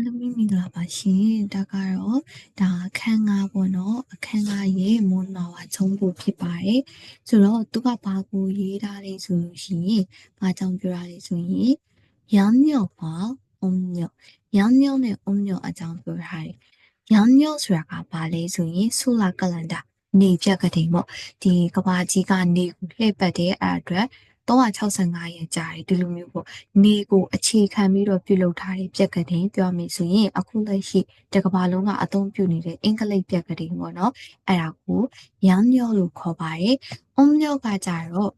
အားလုံးမင်္ဂလာပါရှင်ဒါကတော့ဒါအခန်း၅ပေါ့နော်အခန်း၅ရေမွန်တော်ဟာချုံဖို့ဖြစ်ပါတယ်ဆိုတော့သူကဘာကိုရေးထားလဲဆိုလို့ရှိရင်ဘာကြောင့်ပြောတာလဲဆိုရင်ရောင်ညော့ပါအုံညော့ရောင်ညော့နဲ့အုံညော့အကြောင်းပြောထားတယ်ရောင်ညော့ဆိုတာကဘာလဲဆိုရင်ဆူလာကလန်ဒါနေပြက်ကတိန်ပေါ့ဒီကဘာကြီးကနေလှည့်ပတ်တဲ့အဲ့အတွက် 365ရက်ကြာတယ်ဒီလိုမျိုးပေါ့နေကိုအခြေခံပြီးတော့ပြုလုပ်ထားတဲ့ပြက်ကတင်ပြောမယ်ဆိုရင်အခုလက်ရှိတကဘာလုံးကအသုံးပြုနေတဲ့အင်္ဂလိပ်ပြက်ကတင်ပေါ့နော်အဲ့ဒါကိုရမ်းမြော့လို့ခေါ်ပါတယ်။အုံမြော့ကကြတော့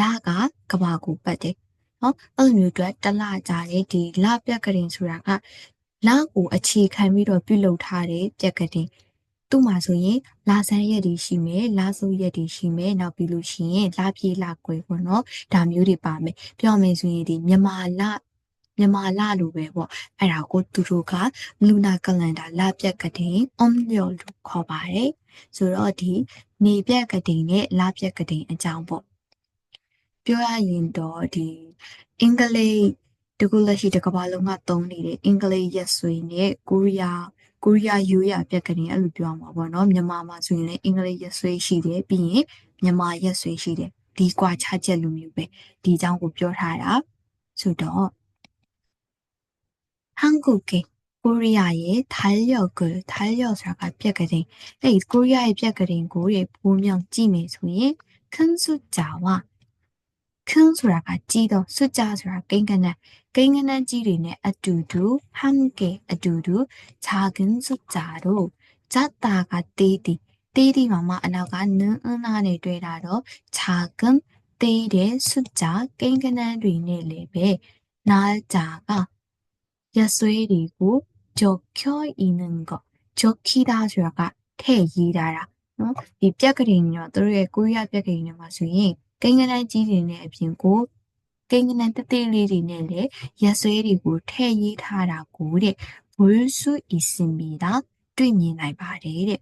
လာကကဘာကိုပတ်တယ်နော်အဲ့လိုမျိုးအတွက်တလကြာတဲ့ဒီလပြက်ကတင်ဆိုတာကလာကိုအခြေခံပြီးတော့ပြုလုပ်ထားတဲ့ပြက်ကတင် သူ့မှာဆိုရင်လာဆန်းရက်တွေရှိမယ်လာစုရက်တွေရှိမယ်နောက်ပြီးလို့ရှိရင်လာပြေးလာကွယ်ပေါ့နော်ဒါမျိုးတွေပါမယ်ပြောမယ်ဆိုရင်ဒီမြန်မာလမြန်မာလလိုပဲပေါ့အဲ့ဒါကိုသူတို့ကလူနာကလန်ဒါလပြက်ကတိန်အုံလျော်လို့ခေါ်ပါတယ်ဆိုတော့ဒီနေပြက်ကတိန်နဲ့လပြက်ကတိန်အကြောင်းပေါ့ပြောရရင်တော့ဒီအင်္ဂလိပ်တကူလက်ရှိတစ်ကမ္ဘာလုံးကသုံးနေတဲ့အင်္ဂလိပ်ရက်စွေနဲ့ကိုရီးယား ကိုရီးယားရိုးရာပြက်ကလေးအဲ့လိုပြောမှာပေါ့နော်မြန်မာမှာဆိုရင်လည်းအင်္ဂလိပ်ရက်ဆွဲရှိတယ်ပြီးရင်မြန်မာရက်ဆွဲရှိတယ်ဒီကွာခြားချက်လိုမျိုးပဲဒီအကြောင်းကိုပြောထားတာဆိုတော့ဟန်ကုတ်ကေကိုရီးယားရဲ့ထားရောက်ကိုထားရောက်ဆိုတာကပြက်ကလေးအဲ့ဒီကိုရီးယားရဲ့ပြက်ကလေးကိုရေပိုးမြောင်ကြည့်မယ်ဆိုရင်ခန်းစုဂျာဝါ ခန်းဆိုတာကကြီးတော့စွကြဆိုတာကိန်းကနကိန်းကနကြီးတွေနဲ့အတူတူဟမ်ကေအတူတူဂျာကင်းစွကြတို့ဂျတ်တာကတေးတီတေးတီမှာမှအနောက်ကနန်းအန်းနာနဲ့တွေ့တာတော့ဂျာကင်းတေးတဲ့စွကြကိန်းကနတွေနဲ့လည်းပဲနာဂျာကရဆွေးတွေကိုကြော်ကျော်ဤနှကကြော်ခီတာဆိုတာကထည့်ရေးတာနော်ဒီပြက်ကလေးညောသူတို့ရဲ့ကိုရီးယားပြက်ကလေးညောမှာဆိုရင် ကိန်းကနန်းကြီးတွေနဲ့အပြင်ကိုကိန်းကနန်းတက်တက်လေးတွေနဲ့လည်းရက်ဆွဲတွေကိုထည့်ရေးထားတာကိုတဲ့ဘွေစုအီစင်မီတာတွေ့မြင်နိုင်ပါတယ်တဲ့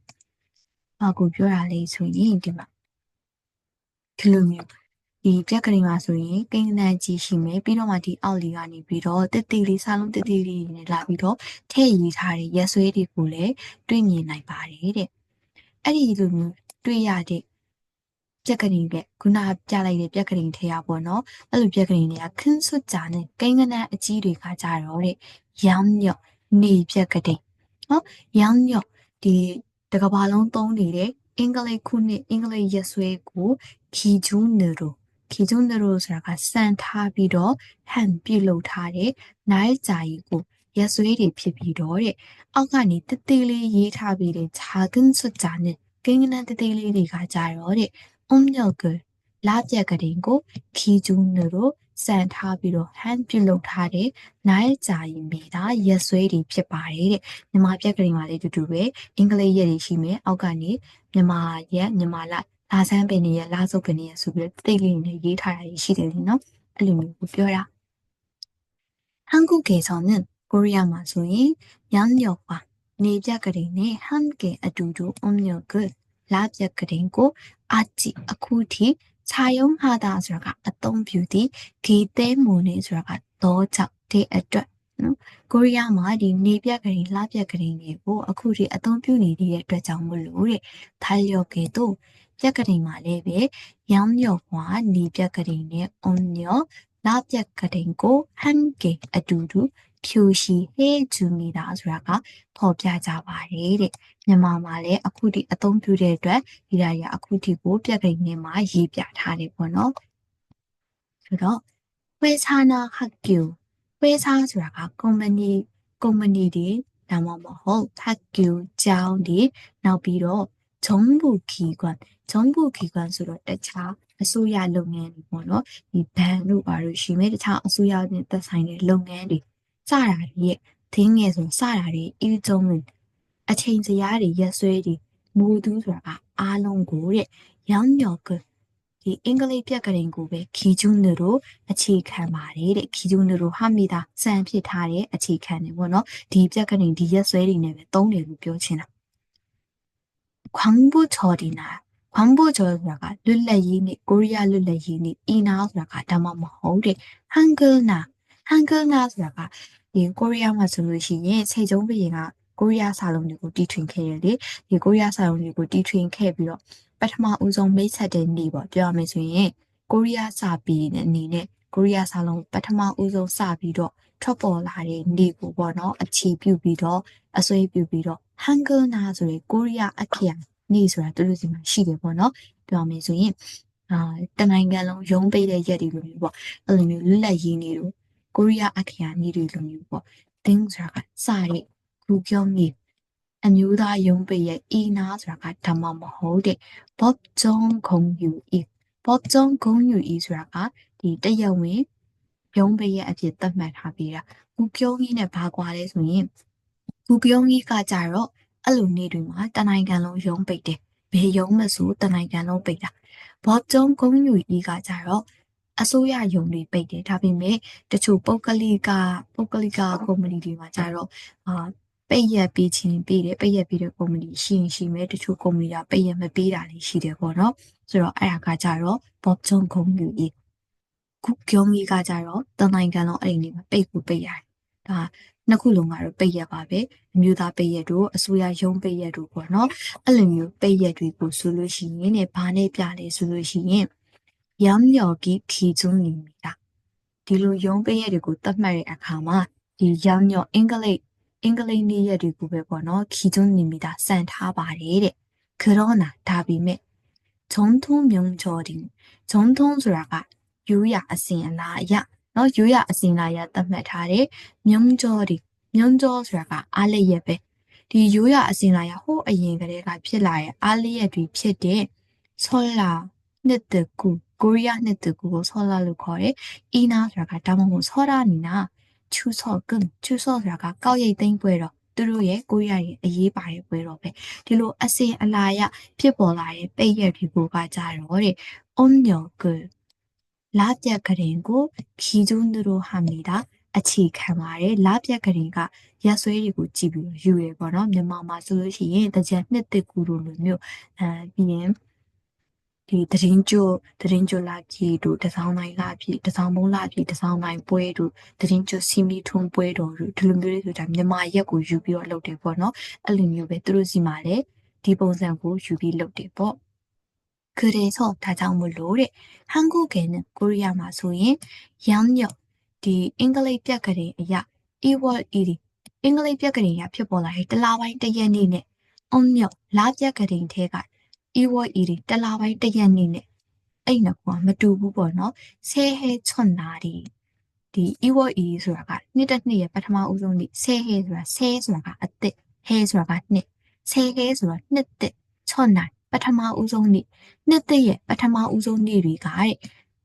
။ဘာကိုပြောတာလဲဆိုရင်ဒီမှာဒီလိုမျိုးဒီပြက်ကလေးမှာဆိုရင်ကိန်းကနန်းကြီးရှိမယ်ပြီးတော့မှဒီအောက်လေးကနေပြီးတော့တက်တက်လေးစားလုံးတက်တက်လေးတွေနဲ့လာပြီးတော့ထည့်ရေးထားတဲ့ရက်ဆွဲတွေကိုလည်းတွေ့မြင်နိုင်ပါတယ်တဲ့။အဲ့ဒီလိုမျိုးတွေ့ရတဲ့ ပြက်ကလေးပဲခုနပြလိုက်တဲ့ပြက်ကလေးထဲရပေါ့နော်အဲ့လိုပြက်ကလေးတွေကခင်းစွတ်ကြနဲ့ကိန်းကနန်းအကြီးတွေကကြတော့တဲ့ရမ်းညော့နေပြက်ကလေးနော်ရမ်းညော့ဒီတကဘာလုံးသုံးနေတဲ့အင်္ဂလိပ်ခုနှစ်အင်္ဂလိပ်ရက်စွဲကိုခီဂျူးနရိုခီဂျူးနရိုဆိုတာကစံထားပြီးတော့ဟန်ပြုတ်လုပ်ထားတဲ့နိုင်ဂျာကြီးကိုရက်စွဲတွေဖြစ်ပြီးတော့တဲ့အောက်ကနေတသေးလေးရေးထားပြီးတဲ့ဂျာဂန်စွတ်ကြနဲ့ကိန်းကနန်းတသေးလေးတွေကကြတော့တဲ့ အုံညောက်ကလာပြက်ကလေးကိုခီကျူးနူတို့စံထားပြီးတော့ဟန်ပြုတ်လုပ်ထားတဲ့နိုင်ကြာရင်မိတာရက်ဆွဲတွေဖြစ်ပါတယ်တဲ့မြန်မာပြက်ကလေးမှာလည်းတူတူပဲအင်္ဂလိပ်ရက်တွေရှိမယ်အောက်ကနေမြန်မာရက်မြန်မာလလာဆန်းပင်တွေရက်လာစုပ်ပင်တွေရက်ဆိုပြီးတော့တိတ်လေးနဲ့ရေးထားတာရှိတယ်နော်အဲ့လိုမျိုးကိုပြောတာဟန်ကုကေဆောင်နဲ့ကိုရီးယားမှာဆိုရင်ညံညော့ပါနေပြက်ကလေးနဲ့ဟန်ကေအတူတူအုံညော့က လပြက်ကလေးကိုအကြည့်အခုထိခြာယုံဟာတာဆိုတာကအသုံးပြုသည်ဂေသဲမွန်နေဆိုတာကတော့ကြောင့်ဒီအတွက်နော်ကိုရီးယားမှာဒီနေပြက်ကလေးလပြက်ကလေးတွေကိုအခုထိအသုံးပြုနေတဲ့အတွက်ကြောင့်မလို့တဲ့ထိုင်ရော့ကေတို့ပြက်ကလေးမှာလည်းပဲရောင်းရော့ဟွာနေပြက်ကလေးနဲ့အုံညောလပြက်ကလေးကိုဟန်ကေအတူတူ ဖြူရှီဟေးဂျူမီတာဆိုတာကဖော်ပြကြပါတယ်တဲ့မြန်မာမှာလည်းအခုဒီအသုံးပြုတဲ့အတွက်ဒီဓာတ်ရအခုဒီကိုပြက်ကလေးနဲ့မှာရေးပြထားတယ်ပေါ့နော်ဆိုတော့ဝေဆာနာဟကီဝေဆာဆိုတာကကုမ္ပဏီကုမ္ပဏီတွေဒါမှမဟုတ်ဟကီကျောင်းတွေနောက်ပြီးတော့ဂျုံဘူခီကွန်ဂျုံဘူခီကွန်ဆိုတော့တခြားအစိုးရလုပ်ငန်းတွေပေါ့နော်ဒီဘဏ်တို့ဘာလို့ရှိမယ်တခြားအစိုးရနဲ့သက်ဆိုင်တဲ့လုပ်ငန်းတွေ စတာတွေရဲ့သင်းငယ်ဆိုစတာတွေအီးကျုံးအချိန်စရာတွေရက်ဆွဲတွေမူသူဆိုတာကအားလုံးကိုတဲ့ရောင်းညော်ကဒီအင်္ဂလိပ်ပြက်ကလေးကိုပဲခီကျူးနတို့အခြေခံပါတယ်တဲ့ခီကျူးနတို့ဟာမီတာစံဖြစ်ထားတဲ့အခြေခံတွေပေါ့နော်ဒီပြက်ကလေးဒီရက်ဆွဲတွေနဲ့ပဲသုံးတယ်လို့ပြောချင်တာ광부절이나 광부절ဆိုတာကလွတ်လပ်ရေးနဲ့ကိုရီးယားလွတ်လပ်ရေးနဲ့အီနာဆိုတာကဒါမှမဟုတ်တဲ့ဟန်ဂယ်နာ ဟန်ဂယ်နာဆိုတာကဒီကိုရီးယားမှာဆိုလို့ရှိရင်စေကျုံးဘုရင်ကကိုရီးယားစာလုံးတွေကိုတီထွင်ခဲ့တယ်လေဒီကိုရီးယားစာလုံးတွေကိုတီထွင်ခဲ့ပြီးတော့ပထမဦးဆုံးမိတ်ဆက်တဲ့နေ့ပေါ့ပြောရမယ်ဆိုရင်ကိုရီးယားစာပေနဲ့အနေနဲ့ကိုရီးယားစာလုံးပထမဦးဆုံးစပြီးတော့ထွက်ပေါ်လာတဲ့နေ့ကိုပေါ့နော်အခြေပြုပြီးတော့အစွဲပြုပြီးတော့ဟန်ဂယ်နာဆိုတဲ့ကိုရီးယားအခရာနေ့ဆိုတာသူတို့စီမှာရှိတယ်ပေါ့နော်ပြောရမယ်ဆိုရင်အာတနိုင်ငံလုံးရုံးပိတ်တဲ့ရက်တွေလိုမျိုးပေါ့အဲ့လိုမျိုးလွတ်လပ်ရေးနေ့တို့ ကိုရီးယားအခရာနေ့တွေလိုမျိုးပေါ့တင်းဆိုတာကစတဲ့ဂူပြောနေ့အမျိုးသားရုံးပိတ်ရဲ့အီနာဆိုတာကဓမ္မမဟုတ်တဲ့ဘော့ဂျုံခုံယူအီဘော့ဂျုံခုံယူအီဆိုတာကဒီတရဝင်ရုံးပိတ်ရဲ့အဖြစ်သတ်မှတ်ထားပြီးတာဂူပြောကြီးနဲ့ဘာကွာလဲဆိုရင်ဂူပြောကြီးကကြတော့အဲ့လိုနေ့တွေမှာတနိုင်ငံလုံးရုံးပိတ်တယ်ဘယ်ရုံးမဆိုတနိုင်ငံလုံးပိတ်တာဘော့ဂျုံခုံယူအီကကြတော့ အစိုးရယုံတွေပိတ်တယ်ဒါပေမဲ့တချို့ပုဂ္ဂလိကပုဂ္ဂလိကကုမ္ပဏီတွေမှာကြတော့အာပိတ်ရက်ပေးခြင်းပေးတယ်ပိတ်ရက်ပေးတဲ့ကုမ္ပဏီရှိရင်ရှိမယ်တချို့ကုမ္ပဏီကပိတ်ရက်မပေးတာလည်းရှိတယ်ပေါ့နော်ဆိုတော့အဲ့ဒါကကြတော့ဘော့ဂျုံခုံယူဤခုကျုံကြီးကကြတော့တနိုင်ငံလုံးအဲ့ဒီနေမှာပိတ်ဖို့ပိတ်ရတယ်ဒါနှစ်ခုလုံးကတော့ပိတ်ရက်ပါပဲအမျိုးသားပိတ်ရက်တို့အစိုးရရုံးပိတ်ရက်တို့ပေါ့နော်အဲ့လိုမျိုးပိတ်ရက်တွေကိုဆိုလို့ရှိရင်ねဘာနဲ့ပြလဲဆိုလို့ရှိရင် ရောင်မြော်ကြီးခီကျွန်းနေမိတာဒီလိုရုံးပိတ်ရက်တွေကိုသတ်မှတ်တဲ့အခါမှာဒီရောင်မြော်အင်္ဂလိပ်အင်္ဂလိပ်နေ့ရက်တွေကိုပဲပေါ့နော်ခီကျွန်းနေမိတာစံထားပါတယ်တဲ့ခရောနာဒါပေမဲ့ဂျုံထုံးမြုံချော်ဒီဂျုံထုံးဆိုတာကယူရအစဉ်အလာအရနော်ယူရအစဉ်အလာအရသတ်မှတ်ထားတဲ့မြုံချော်ဒီမြုံချော်ဆိုတာကအားလျက်ပဲဒီယူရအစဉ်အလာရဟိုးအရင်ကတည်းကဖြစ်လာတဲ့အားလျက်တွေဖြစ်တဲ့ဆောလာနှစ်တကူ ကိုရီးယားနှစ်တကူကိုဆောလာလို့ခေါ်တယ်။အီနာဆိုတာကဒါမှမဟုတ်ဆောရာနီနာချူဆော့ကွန်းချူဆော့ဆိုတာကကောက်ရိတ်သိမ့်ပွဲတော့သူတို့ရဲ့ကိုရီးယားရဲ့အရေးပါတဲ့ပွဲတော့ပဲဒီလိုအစင်အလာရဖြစ်ပေါ်လာတဲ့ပိတ်ရက်ဒီကိုကကြတော့တဲ့ on your girl လာပြက်ကရင်ကိုခီကျွန်းတို့ဟာမိတာအခြေခံပါတယ်လာပြက်ကရင်ကရက်ဆွဲတွေကိုကြည့်ပြီးယူရပေါ့နော်မြန်မာမှာဆိုလို့ရှိရင်တကြံနှစ်တစ်ကူလိုလိုမျိုးအဲပြီးရင် ဒီတရင်ကျိုတရင်ကျိုလာကြီးတို့တစောင်းတိုင်းလာပြီတစောင်းမုံလာပြီတစောင်းတိုင်းပွဲတို့တရင်ကျိုစီမီထွန်းပွဲတော်တို့ဒီလိုမျိုးလေးဆိုတာမြန်မာရက်ကိုယူပြီးတော့လုပ်တယ်ပေါ့နော်အဲ့လိုမျိုးပဲသူတို့စီမှာလည်းဒီပုံစံကိုယူပြီးလုပ်တယ်ပေါ့그래서다장물로래한국에는코리아마소인양력ဒီအင်္ဂလိပ်ပြက်ကလေးအရာ equal ed အင်္ဂလိပ်ပြက်ကလေးရဖြစ်ပေါ်လာတဲ့တလားပိုင်းတရက်နေ့နဲ့အုံမြောက်လာပြက်ကလေးထဲက equal ed တလားပိုင်းတရက်နေ့နဲ့အဲ့နှစ်ခုကမတူဘူးပေါ့နော်ဆဲဟဲချွန်နာဒီဒီ equal ed ဆိုတာကနှစ်တစ်နှစ်ရဲ့ပထမဦးဆုံးနေ့ဆဲဟဲဆိုတာဆဲဆိုတာကအစ်စ်ဟဲဆိုတာကနှစ်ဆဲဟဲဆိုတာနှစ်တစ်ချွန်နာပထမဦးဆုံးနေ့နှစ်သက်ရဲ့ပထမဦးဆုံးနေ့တွေကတဲ့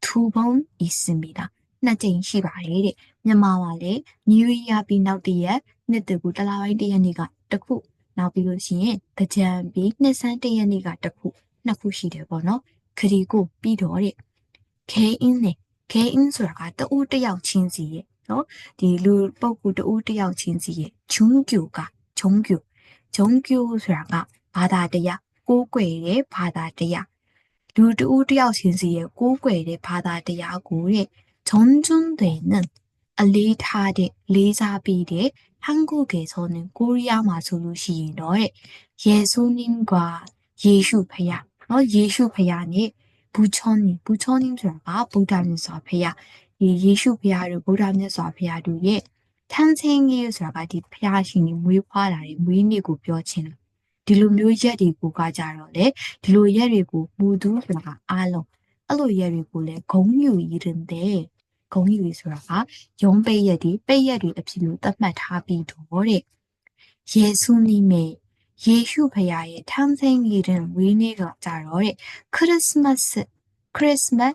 ထူပုံဤစင်မီတာနှစ်ကြိမ်ရှိပါတယ်တဲ့မြန်မာမှာလည်း New Year ပြီးနောက်တရက်နှစ်တကူတလားပိုင်းတရက်နေ့ကတစ်ခု နောက်ပြီးလို့ရှိရင်ကြံပြီးနှစ်ဆန်းတရက်နေ့ကတစ်ခုနှစ်ခုရှိတယ်ပေါ့နော်ခရီကိုပြီးတော့တဲ့ခဲအင်းနဲ့ခဲအင်းဆိုတာကတူတယောက်ချင်းစီရဲ့နော်ဒီလူပုပ်ကူတူတယောက်ချင်းစီရဲ့ဂျုံကျူကဂျုံကျူဂျုံကျူဆိုတာကဘာသာတရားကိုးကွယ်တဲ့ဘာသာတရားလူတူတယောက်ချင်းစီရဲ့ကိုးကွယ်တဲ့ဘာသာတရားကိုတဲ့ဂျုံဂျုံတွေနဲ့ အလေးထားတဲ့လေးစားပြီးတဲ့ဟန်ဂုကေဆုံးနဲ့ကိုရီးယားမှာဆိုလို့ရှိရင်တော့ယေဆုနင်းကယေရှုဖယားနော်ယေရှုဖယားနဲ့ဘူချောနင်းဘူချောနင်းဆိုတာကဗုဒ္ဓမြတ်စွာဘုရားဒီယေရှုဖယားတို့ဗုဒ္ဓမြတ်စွာဘုရားတို့ရဲ့ထမ်းချင်းကြီးဆိုတာကဒီဖယားရှင်ကြီးမွေးဖွားလာတဲ့မွေးနေ့ကိုပြောချင်တယ်ဒီလိုမျိုးရက်တွေကိုကကြတော့လေဒီလိုရက်တွေကိုပူသူဆိုတာအလုံးအဲ့လိုရက်တွေကိုလည်းဂုံညူရင်းတဲ့ ဂုံယူဆိုတာကရုံးပိတ်ရက်တွေပိတ်ရက်တွေအဖြစ်လို့သတ်မှတ်ထားပြီးတော့တဲ့ယေဆုနိမေယေရှုဖခင်ရဲ့ထမ်းသိမ်းနေတဲ့ဝေးနေ့ကကြတော့တဲ့ခရစ်စမတ်ခရစ်စမတ်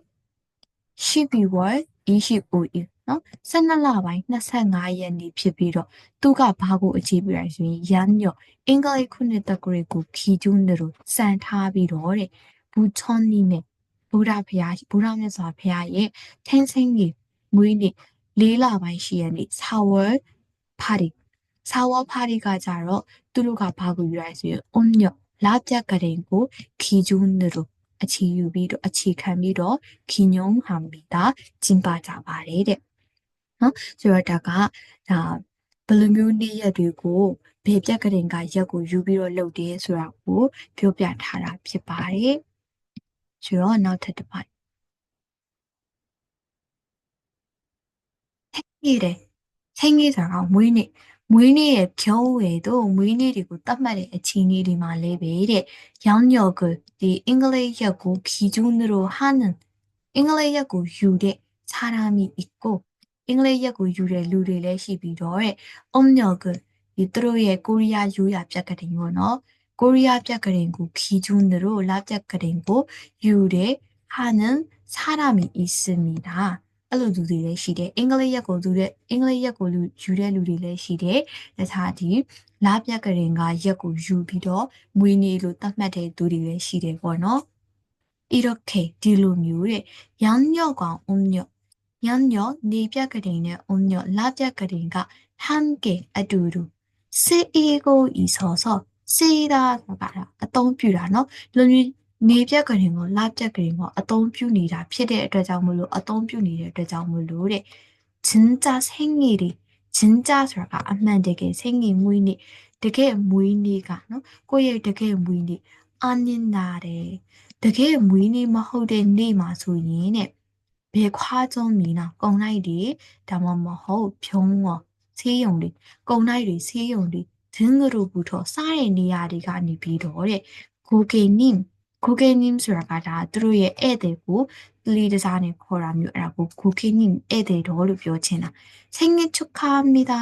ရှိပြီဝဲဤရှိပူဤနော်12လပိုင်း25ရက်နေ့ဖြစ်ပြီးတော့သူကဘာကိုအခြေပြရဆိုရင်ရန်ညော့အင်္ဂလိပ်ခုနှစ်တက္ကရီကိုခီကျူးနေလို့စံထားပြီးတော့တဲ့ဘူချွန်နီနဲ့ဗုဒ္ဓဘုရားဗုဒ္ဓမြတ်စွာဘုရားရဲ့ထင်းစင်းကြီး မွေးနေ့လေးလပိုင်းရှိရနေ့ Sour Party Sour Party ကကြတော့သူတို့ကဘာကိုယူရဆိုရင်အွန်ညော့လာပြက်ကရင်ကိုခီကျူးနေလို့အခြေယူပြီးတော့အခြေခံပြီးတော့ခီညုံဟမ်ဘီတာကျင်းပကြပါတယ်တဲ့နော်ဆိုတော့ဒါကဒါဘယ်လိုမျိုးနေ့ရက်တွေကိုဘယ်ပြက်ကလေးကရက်ကိုယူပြီးတော့လုပ်တယ်ဆိုတာကိုပြောပြထားတာဖြစ်ပါတယ်ဆိုတော့နောက်ထပ်တစ်ပိုင်း 생일에 생일자가 무인일 무인일의 겨우에도 무인일이고 딴 말이에요. 진일이만 레벨의 영역을 네 잉글리시하고 기준으로 하는 잉글리시하고 유래 사람이 있고 잉글리시하고 유래 룰의 시비로의 음력을 이들의 코리아 유압자가린고 너 코리아압자가린고 기준으로 랍자가린고 유래하는 사람이 있습니다. အဲ့လိုလူတွေလည်းရှိတယ်အင်္ဂလိပ်ရက်ကိုလူတွေအင်္ဂလိပ်ရက်ကိုလူယူတဲ့လူတွေလည်းရှိတယ်ဒါသာဒီလာပြက်ကရင်ကရက်ကိုယူပြီးတော့မွေးနေ့လို့သတ်မှတ်တဲ့သူတွေလည်းရှိတယ်ပေါ့နော် 이렇게 딜로뮤의 양녀과 음 녀, 양녀 네비아그린의 음녀 라비아그린과 함께 아두루 세이고 있어서 세이다가 아똥뷰라노 론위 နေပြက်ကလေးကိုလပြက်ကလေးကိုအသုံးပြုနေတာဖြစ်တဲ့အတွက်ကြောင့်မလို့အသုံးပြုနေတဲ့အတွက်ကြောင့်မလို့တဲ့ချင်းကြဆင်းကြီးတွေချင်းကြဆိုတာကအမှန်တကယ်ဆင်းကြီးမွေးနေတကယ်မွေးနေကနော်ကိုယ့်ရဲ့တကယ်မွေးနေအနင်းနာတယ်တကယ်မွေးနေမဟုတ်တဲ့နေ့မှာဆိုရင်တဲ့ဘယ်ခွာကြုံမီနော်ကုံလိုက်တွေဒါမှမဟုတ်ဖြုံးရောဆေးရုံတွေကုံလိုက်တွေဆေးရုံတွေဒင်းကရူပူထောစားတဲ့နေရာတွေကနေပြီးတော့တဲ့ဂိုကေနင်း ကိုကေနင်းဆိုတာကဒါသူတို့ရဲ့ဧည့်သည်ကိုပလီတစားနဲ့ခေါ်တာမျိုးအဲ့ဒါကိုကိုကေနင်းဧည့်သည်တော်လို့ပြောချင်တာ생일축하합니다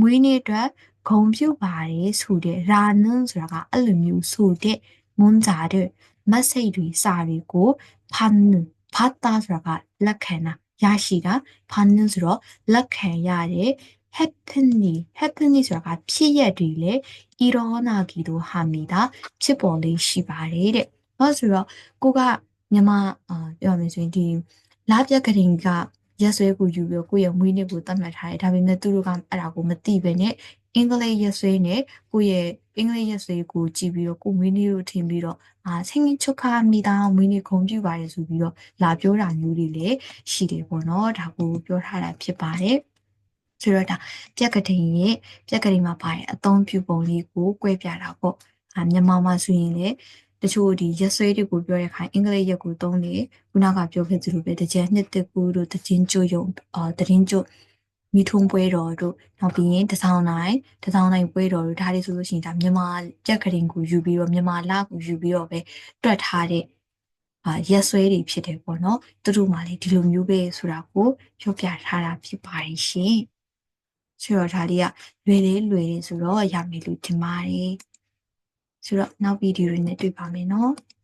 မွေးနေ့အတွက်ဂုံပြုပါတယ်ဆိုတဲ့ရာနန်းဆိုတာကအဲ့လိုမျိုးဆိုတဲ့မွန်းကြတဲ့ message တွေစာတွေကိုဖန်ဖတ်တာဆိုတာကလက်ခံတာရရှိတာဖန်ဆိုတော့လက်ခံရတဲ့ happening happening ဆိုတာကဖြစ်ရက်တွေလေ 일어나기도 합니다 ဖြစ်ပေါ်လေးရှိပါတယ်တဲ့။ ဘာဆိုတော့ကိုကမြန်မာအာပြောရမယ်ဆိုရင်ဒီလာပြက်ကရင်ကရက်ဆွဲကိုယူပြီးကိုယ့်ရဲ့မွေးနေ့ကိုသတ်မှတ်ထားတယ်။ဒါပေမဲ့သူတို့ကအဲ့ဒါကိုမသိပဲနဲ့အင်္ဂလိပ်ရက်ဆွဲနဲ့ကိုယ့်ရဲ့အင်္ဂလိပ်ရက်ဆွဲကိုကြည့်ပြီးတော့ကိုမွေးနေ့ကိုထင်ပြီးတော့အာဆင်းချုပ်ခါမိသားမွေးနေ့ခုံပြပါတယ်ဆိုပြီးတော့လာပြောတာမျိုးတွေလည်းရှိတယ်ပေါ့နော်။ဒါကိုပြောထားတာဖြစ်ပါတယ်။ဆိုတော့ဒါပြက်ကတိန်ရဲ့ပြက်ကတိန်မှာပါတဲ့အသုံးပြုပုံလေးကို꿰ပြတာပေါ့။အာမြန်မာမှာဆိုရင်လည်း တချို့ဒီရက်ဆွဲတွေကိုပြောတဲ့အခါအင်္ဂလိပ်ရက်ကိုသုံးတယ်ခုနကပြောခဲ့သလိုပဲတကြံနှစ်တကူတို့တခြင်းကျို့ယုံအာတရင်ကျို့မိထုံးပွဲတော်တို့နောက်ပြီးရင်တစောင်းနိုင်တစောင်းနိုင်ပွဲတော်တို့ဒါတွေဆိုလို့ရှိရင်ဒါမြန်မာကြက်ကရင်ကိုယူပြီးတော့မြန်မာလကိုယူပြီးတော့ပဲတွက်ထားတဲ့အာရက်ဆွဲတွေဖြစ်တယ်ပေါ့နော်သူတို့မှလည်းဒီလိုမျိုးပဲဆိုတာကိုပြောပြထားတာဖြစ်ပါတယ်ရှင်ဆိုတော့ဒါလေးကလွယ်လေးလွယ်လေးဆိုတော့ရမယ်လို့ထင်ပါတယ် ဆိုတော့နောက်ဗီဒီယိုတွေနဲ့တွေ့ပါမယ်နော်။